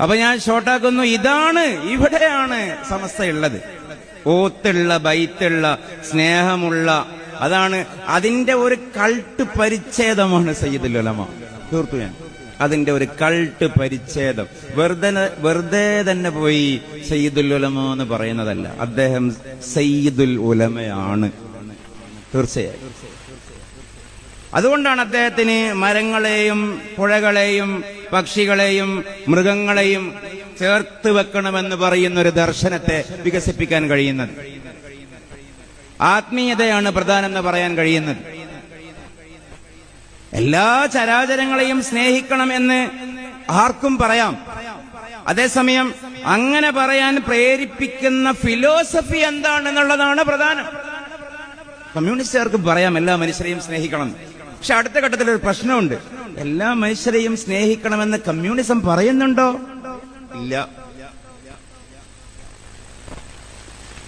അപ്പൊ ഞാൻ ഷോർട്ടാക്കുന്നു ഇതാണ് ഇവിടെയാണ് സമസ്തയുള്ളത്. ഓത്തുള്ള ബൈത്തുള്ള സ്നേഹമുള്ള അതാണ് അതിന്റെ ഒരു കൾട്ട് പരിച്ഛേദമാണ് സയ്യിദുൽ ഉലമ. തീർത്തു ഞാൻ. അതിന്റെ ഒരു കൾട്ട് പരിച്ഛേദം. വെറുതെ വെറുതെ തന്നെ പോയി സയ്യിദുൽ ഉലമ എന്ന് പറയുന്നതല്ല. അദ്ദേഹം സയ്യിദുൽ ഉലമയാണ്. തീർച്ചയായും. അതുകൊണ്ടാണ് അദ്ദേഹത്തിന് മരങ്ങളെയും പുഴകളെയും പക്ഷികളെയും മൃഗങ്ങളെയും ചേർത്ത് വെക്കണമെന്ന് പറയുന്ന ഒരു ദർശനത്തെ വികസിപ്പിക്കാൻ കഴിയുന്നത്. ആത്മീയതയാണ് പ്രധാനം എന്ന് പറയാൻ കഴിയുന്നത്. എല്ലാ ചരാചരങ്ങളെയും സ്നേഹിക്കണം എന്ന് ആർക്കും പറയാം. അതേസമയം അങ്ങനെ പറയാൻ പ്രേരിപ്പിക്കുന്ന ഫിലോസഫി എന്താണെന്നുള്ളതാണ് പ്രധാനം. കമ്മ്യൂണിസ്റ്റുകാർക്ക് പറയാം എല്ലാ മനുഷ്യരെയും സ്നേഹിക്കണം. പക്ഷെ അടുത്ത ഘട്ടത്തിൽ ഒരു പ്രശ്നമുണ്ട്. എല്ലാ മനുഷ്യരെയും സ്നേഹിക്കണമെന്ന് കമ്മ്യൂണിസം പറയുന്നുണ്ടോ? ഇല്ല.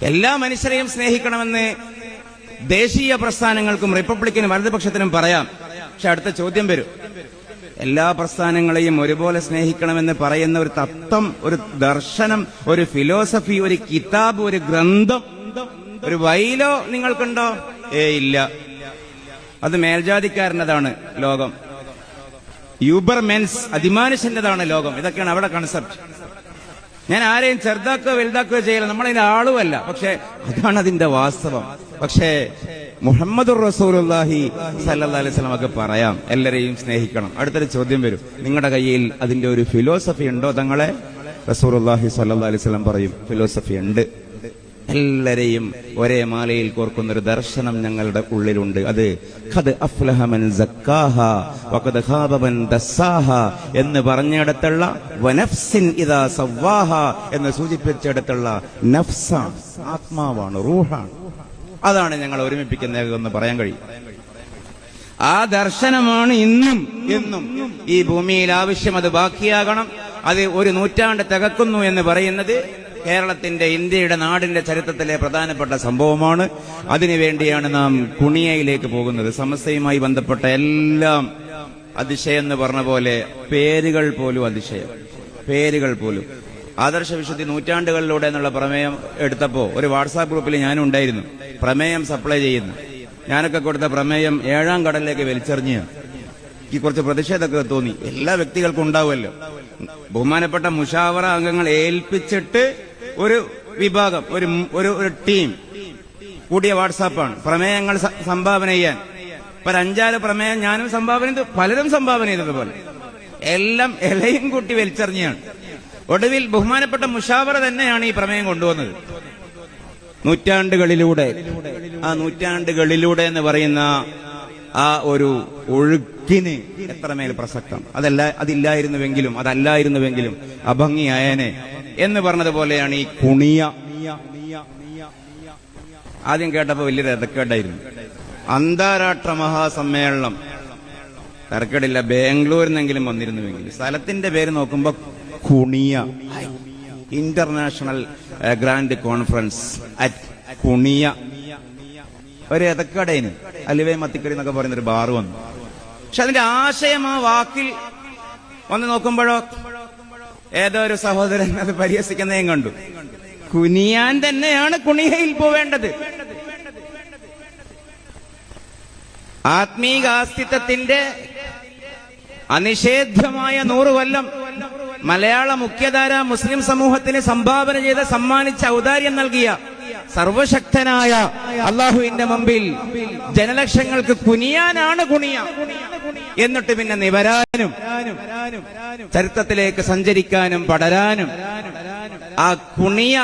എല്ലാ മനുഷ്യരെയും സ്നേഹിക്കണമെന്ന് ദേശീയ പ്രസ്ഥാനങ്ങൾക്കും റിപ്പബ്ലിക്കിനും വലതുപക്ഷത്തിനും പറയാം. പക്ഷെ അടുത്ത ചോദ്യം വരും. എല്ലാ പ്രസ്ഥാനങ്ങളെയും ഒരുപോലെ സ്നേഹിക്കണമെന്ന് പറയുന്ന ഒരു തത്വം ഒരു ദർശനം ഒരു ഫിലോസഫി ഒരു കിതാബ് ഒരു ഗ്രന്ഥം ഒരു വൈലോ നിങ്ങൾക്കുണ്ടോ? ഏ ഇല്ല. അത് മേൽജാതിക്കാരന്റെതാണ് ലോകം. യൂബർ മെൻസ് അതിമാനുഷ്യന്റെതാണ് ലോകം. ഇതൊക്കെയാണ് അവിടെ കൺസെപ്റ്റ് ഞാൻ ആരെയും ചെറുതാക്കുകയോ വലുതാക്കുകയോ ചെയ്യില്ല. നമ്മളതിന്റെ ആളുമല്ല. പക്ഷെ അതാണ് അതിന്റെ വാസ്തവം. പക്ഷേ മുഹമ്മദ് റസൂലുല്ലാഹി സല്ലല്ലാഹി അലൈഹി പറയാം. എല്ലാരെയും സ്നേഹിക്കണം. അടുത്തൊരു ചോദ്യം വരും. നിങ്ങളുടെ കയ്യിൽ അതിന്റെ ഒരു ഫിലോസഫി ഉണ്ടോ തങ്ങളെ? റസൂലുല്ലാഹി സല്ലാ അലൈഹി പറയും ഫിലോസഫി ഉണ്ട്. എല്ലാരെയും ഒരേ മാലയിൽ കോർക്കുന്ന ഒരു ദർശനം ഞങ്ങളുടെ ഉള്ളിലുണ്ട്. അത് ഖദ് അഫ്ലഹമൻ സക്കാഹ വഖദ് ഖാബ മൻ ദസ്സാഹ എന്ന് പറഞ്ഞിടത്തുള്ള വനഫ്സിൻ ഇദാ സവ്വാഹ എന്ന് സൂചിപ്പിച്ചിടത്തുള്ള നഫ്സ ആത്മാവാണ് റൂഹാണ്. അതാണ് ഞങ്ങൾ ഒരുമിപ്പിക്കുന്ന എന്ന് പറയാൻ കഴിയും. ആ ദർശനമാണ് ഇന്നും എന്നും ഈ ഭൂമിയിൽ ആവശ്യം അത് ബാക്കിയാകണം. അത് ഒരു നൂറ്റാണ്ട് തികക്കുന്നു എന്ന് പറയുന്നത് കേരളത്തിന്റെ ഇന്ത്യയുടെ നാടിന്റെ ചരിത്രത്തിലെ പ്രധാനപ്പെട്ട സംഭവമാണ്. അതിനുവേണ്ടിയാണ് നാം കുണിയയിലേക്ക് പോകുന്നത്. സമസ്യയുമായി ബന്ധപ്പെട്ട എല്ലാം അതിശയം എന്ന് പറഞ്ഞ പോലെ പേരുകൾ പോലും അതിശയം. പേരുകൾ പോലും. ആദർശ വിശുദ്ധി നൂറ്റാണ്ടുകളിലൂടെ എന്നുള്ള പ്രമേയം എടുത്തപ്പോ ഒരു വാട്സാപ്പ് ഗ്രൂപ്പിൽ ഞാനും ഉണ്ടായിരുന്നു. പ്രമേയം സപ്ലൈ ചെയ്യുന്നു. ഞാനൊക്കെ കൊടുത്ത പ്രമേയം ഏഴാം കടലിലേക്ക് വലിച്ചെറിഞ്ഞ് എനിക്ക് കുറച്ച് പ്രതിഷേധമൊക്കെ തോന്നി. എല്ലാ വ്യക്തികൾക്കും ഉണ്ടാവുമല്ലോ. ബഹുമാനപ്പെട്ട മുഷാവറ അംഗങ്ങൾ ഏൽപ്പിച്ചിട്ട് ഒരു വിഭാഗം ഒരു ഒരു ടീം കൂടിയ വാട്സാപ്പാണ് പ്രമേയങ്ങൾ സംഭാവന ചെയ്യാൻ. ഇപ്പൊ അഞ്ചാറ് പ്രമേയം ഞാനും സംഭാവന ചെയ്തു പലരും സംഭാവന ചെയ്തതുപോലെ. എല്ലാം ഇലയും കൂട്ടി വലിച്ചെറിഞ്ഞാണ്. ഒടുവിൽ ബഹുമാനപ്പെട്ട മുഷാവറ തന്നെയാണ് ഈ പ്രമേയം കൊണ്ടുവന്നത്. നൂറ്റാണ്ടുകളിലൂടെ ആ നൂറ്റാണ്ടുകളിലൂടെ എന്ന് പറയുന്ന ആ ഒരു ഒഴുക്കിന് എത്രമേൽ പ്രസക്തം? അതല്ല അതില്ലായിരുന്നുവെങ്കിലും അതല്ലായിരുന്നുവെങ്കിലും അഭംഗിയായനെ എന്ന് പറഞ്ഞതുപോലെയാണ് ഈ കുണിയ. ആദ്യം കേട്ടപ്പോ വലിയ തിരക്കേടായിരുന്നു. അന്താരാഷ്ട്ര മഹാസമ്മേളനം. തിരക്കേടില്ല. ബാംഗ്ലൂരിൽ നിന്നെങ്കിലും വന്നിരുന്നുവെങ്കിൽ. സ്ഥലത്തിന്റെ പേര് നോക്കുമ്പോ Kuniya. International grand conference at Kuniya. ഒരു എതക്കടയിന് അലുവേ മത്തിക്കടി എന്നൊക്കെ പറയുന്ന ഒരു ബാർ വന്നു. പക്ഷെ അതിന്റെ ആശയം ആ വാക്കിൽ വന്ന് നോക്കുമ്പോഴോ ഏതോ ഒരു സഹോദരൻ അത് പരിഹസിക്കുന്നതും കണ്ടു. കുനിയാൻ തന്നെയാണ് കുണിയയിൽ പോവേണ്ടത്. ആത്മീകാസ്തിത്വത്തിന്റെ അനിഷേധ്യമായ നൂറ് കൊല്ലം മലയാള മുഖ്യധാര മുസ്ലിം സമൂഹത്തിന് സംഭാവന ചെയ്ത് സമ്മാനിച്ച ഔദാര്യം നൽകിയ സർവശക്തനായ അള്ളാഹുവിന്റെ മുമ്പിൽ ജനലക്ഷങ്ങൾക്ക് കുനിയാനാണ് കുണിയ എന്നിട്ട് പിന്നെ നിവരാനും ചരിത്രത്തിലേക്ക് സഞ്ചരിക്കാനും പടരാനും ആ കുണിയ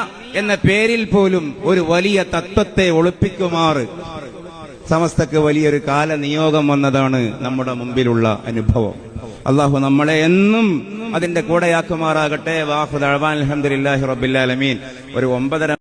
എന്ന പേരിൽ പോലും ഒരു വലിയ തത്വത്തെ ഒളിപ്പിക്കുമാറ് സമസ്തക്ക് വലിയൊരു കാല നിയോഗം വന്നതാണ് നമ്മുടെ മുമ്പിലുള്ള അനുഭവം. അള്ളാഹു നമ്മളെ എന്നും അതിന്റെ കൂടെയാക്കുമാറാകട്ടെ. വാഹുദ് അഹ്വാൻ അലഹദില്ലാഹി റബില്ലാലമീൻ ഒരു ഒമ്പതര